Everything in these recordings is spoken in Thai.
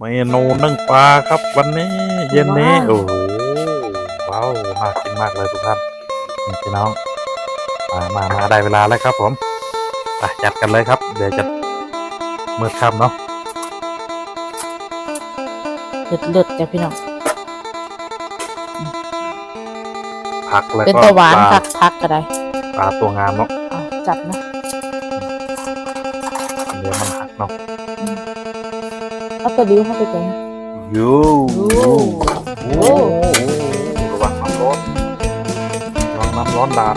เมนูนึ่งปลาครับวันนี้เย็นนี้ว้าวโอ้โหว้าวน่ากินมากเลยทุกท่านนี่พี่น้องมามามาได้เวลาแล้วครับผมไปจัดกันเลยครับ เดี๋ยวจะมืดค่ำเนาะเลือดเลือดจ้ะพี่น้องผักแล้วเป็นก็ตะหวานปลาคักพักก็ได้ปลาตัวงามเนาะเอาจัดนะเดี๋ยวมันหักเนาะ เอาตัวดิ้วเข้าไปจังยูโอ้โอ้ระวังน้ำร้อนระวังน้ำร้อนดาด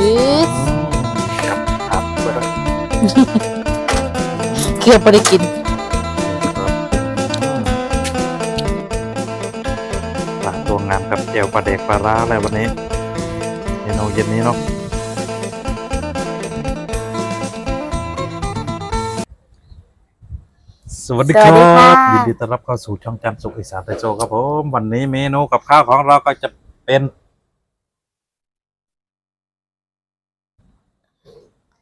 ยีสครับครับไปแล้วเคี่ยวไปได้กินปลาตัวงามกับแจวปลาเด็กปลาร้าอะไรวันนี้เมนูเย็นนี้เนาะ สวัสดีคสวัสดีรัค่ะบยินดีต้อนรับเข้าสู่ช่องจันทร์สุขอีสานไทยโจครับผมวันนี้เมนูกับข้าวของเราก็จะเป็น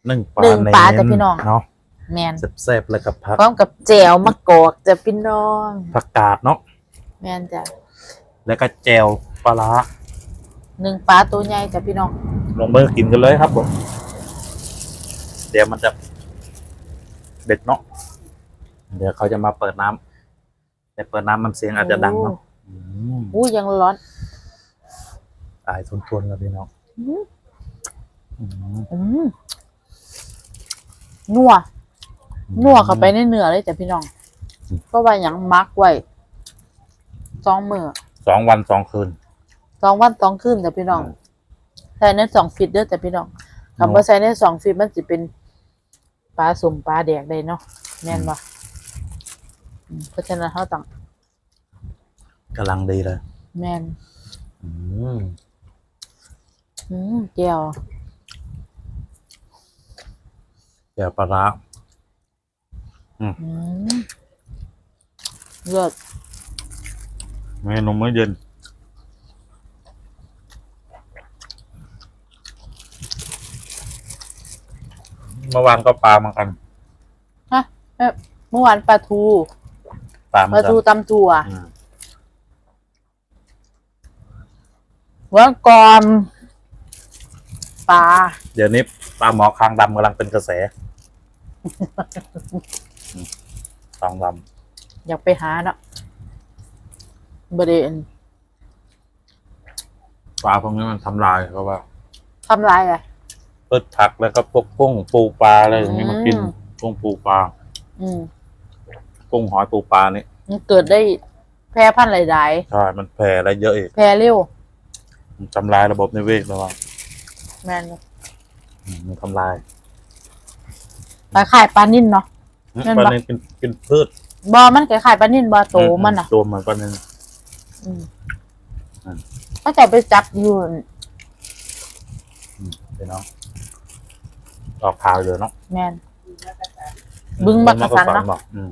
หนึ่งปลาหนึ่งปลาจ้ะเพี่น้อง เนาะแมนแซ่บๆเลยกับผักพร้อมกับแจวมะกอกจ้ะพี่น้องผักกาดเนาะแมนจ้ะแล้วก็แจวปลาร้าหนึ่งปลาตัวใหญ่จ้ะพี่น้องลงมือกินกันเลยครับผมเดี๋ยวมันจะเด็ดเนาะ เดี๋ยวเขาจะมาเปิดน้ำแต่เปิดน้ำมันเสียงอาจจะดังเนาะอืมอู้ยังร้อนตายทนๆแล้วพี่น้องอืมอืมอืมนัว นัวเข้าไปในเนื้อเลยจ้ะพี่น้องเพราะว่าหยังมักไว้สองมือสองวันสองคืน สองวันสองคืนจ้ะพี่น้องใส่ในสองฟิตเด้อจ้ะพี่น้องคำว่าใส่ในสองฟิตมันจะเป็นปลาสุ่มปลาแดกได้เนาะแม่นบ่อืม เพราะฉะนั้นเขาต้องกำลังดีเลย แม่นอืมอืมแก้วแจวปลาร้าอืมเลิศเมนูมื้อเย็น เมื่อวานก็ปลาเหมือนกันฮะเอ๊ะเมื่อวานปลาทู ปลาเหมืปอลานกันทูตำถั่วอืมวันก่อนปลา เดี๋ยวนี้ปลาหมอคางดำกำลังเป็นกระแสอืมคางดอยากไปหาเนาะบริเวณำปลาพวกนี้มันทำลายเพราะว่าทำลายอะไรพืชผักแล้วก็พวกกุ้งปูปลาอะไรอย่างนี้มากินอืมกุ้งปูปลา อืม กุ้งหอยปูปลานี่มันเกิดได้แพร่พันธุ์หลายใช่มันแผ่อะไรเยอะอีกๆแพร่เร็วมันทำลายระบบนิเวศระวังแม่นอืมมันทำลายปลาขายปลานิ่นเนาะ นั่นปปะลาเนกินกินพืชบอมันคล้ายๆปลานิ่นบอโตมันอะ ตัวเหมือนปลาเนน อืมอืม ก็จะไปจับอยู่ เดี๋ยวเนาะออกข่าวอยู่เนาะแมนบึงมักกะสันเนอะบอกอืม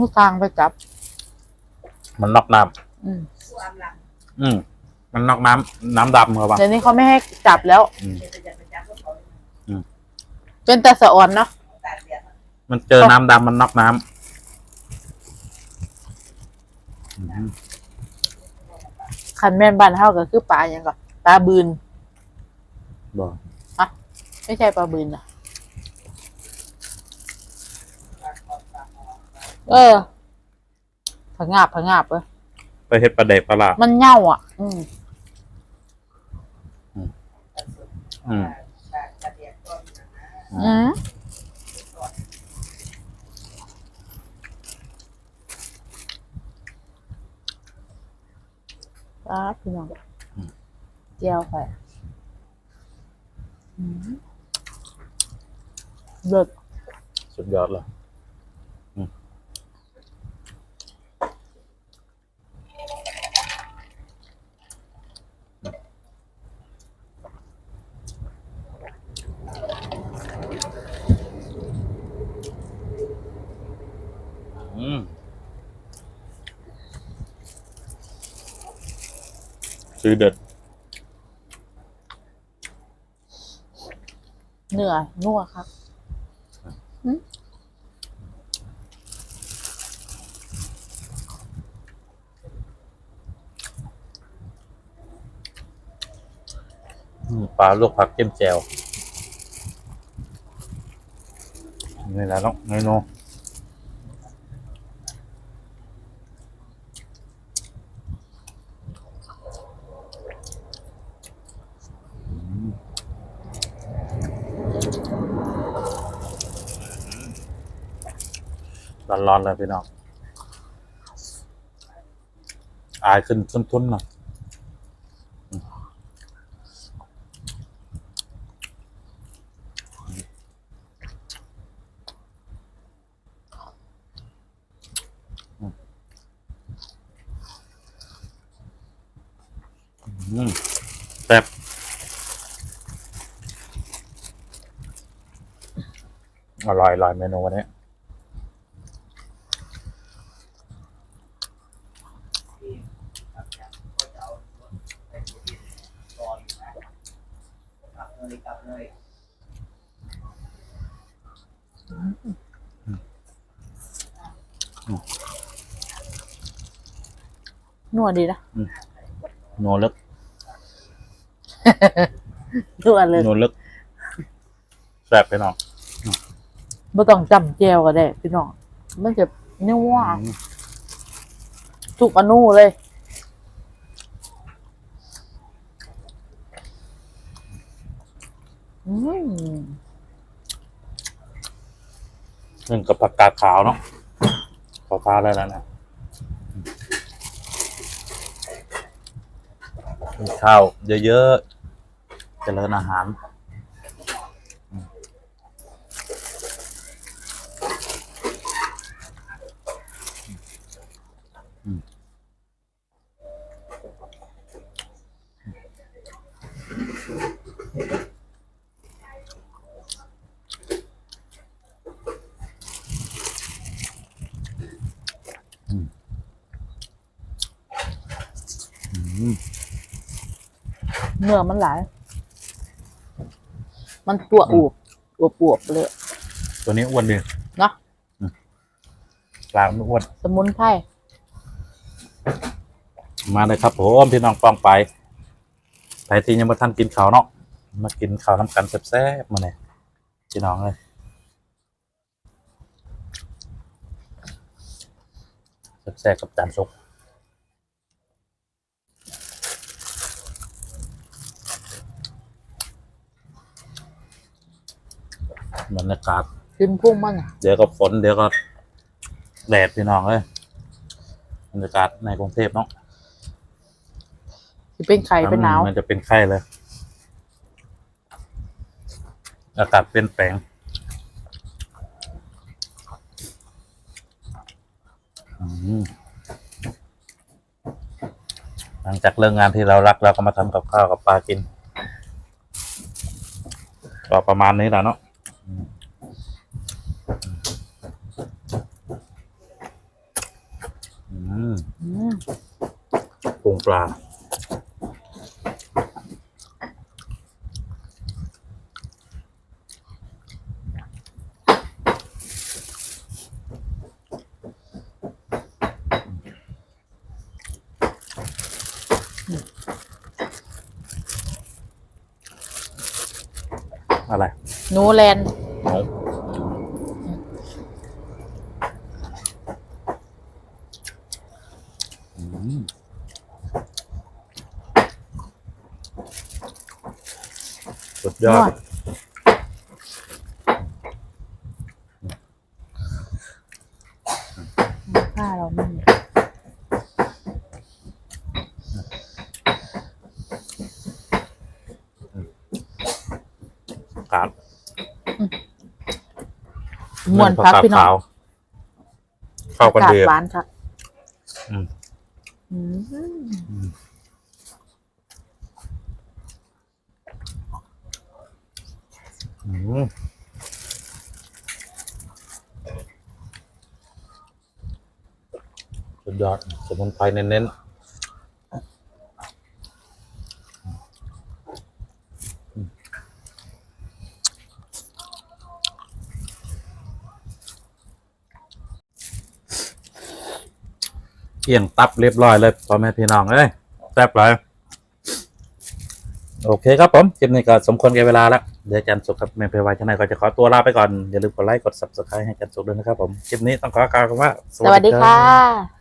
มงูทางไปจับ มันนอกน้อืมำอืม มันนอกน้ำน้ำดำเหรอวะเดี๋ยวนี้เขาไม่ให้จับแล้วอืมเป็นแต่สะอ่อนเนาะมันเจอน้ำดำมันนอกน้ำอืมขันแม่นบ้านเท่าก็คือปลาอย่างก่อนปลาบืนบอกไม่ใช่ปลาบืนนะ เออผงาบผงาบเออไปเฮ็ดปลาเด็กปลาลามันเน่าอะ อืมอืมอืมปลาพี่น้องเจียวไปอืมเลิศสุดยอดเลย ซื้อเด็ดเหนื่อยนัวครับปลาลวกผักเจ้มแจวนี่และน้องน้อ ร้อนๆเลยพี่น้องอายขึ้นทุนๆหน่อยอืมแซ่บอร่อยอร่อยเมนูวันนี้ นัวดีนะโนลึกนัวเลยโนลึกแซ่บไปน้องไม่ต้องจำแจวก็ได้พี่น้องมันจะนัวอืมทุกอนูเลย อืม นึ่งกับผักกาดขาวเนาะขอฟ้าได้แล้วนะกินข้าวเยอะๆเจริญอาหาร เนื้อมันหลาย มันตัวอวบอวบอวบๆเลยตัวนี้อ้วนดีเนาะปลาไม่อ้วนสมุนไพรมาเลยครับผมพี่น้องป้องไปไปที่ยังไม่ทันกินข้าวเนาะมากินข้าวน้ำกันแซ่บๆมาเนี่ยพี่น้องเลยแซ่บๆกับจานสุกบ รรยากาศกินพุ่งมันอะเดี๋ยวก็ฝนเดี๋ยวก็แดดพี่น้องเลยบรรยากาศในกรุงเทพเนาะสิเป็นไข่เป็นหนาวมันจะเป็นไข้เลย อากาศเปลี่ยนแปลงอืมหลังจากเลิกงานที่เรารักเราก็มาทำกับข้าวกับปลากิน ก็ประมาณนี้แหละเนาะอืมอืม อืม ปรุงปลา อะไรหนูแลนด์เอาอืมสุด ยอด ผ้าเราไม่มีครับมวนพักพี่น้องขาวเข้ากันกาดดีหวานครับอืม อืม อืม สุดยอด สมุนไพรเน้นๆเกี่ยงตับเรียบร้อยเลยพ่อแม่พี่น้องเอ้ยแซ่บเลย โอเคครับผมคลิปนี้ก็สมควรแก่เวลาแล้วเดี๋ยวอาจารย์สุขกับแม่เพวาชนะก็จะขอตัวลาไปก่อน อย่าลืมกดไลค์กด subscribe ให้อาจารย์สุขด้วยนะครับผมคลิปนี้ต้องขอกล่าวคำว่า สวัสดีค่ะ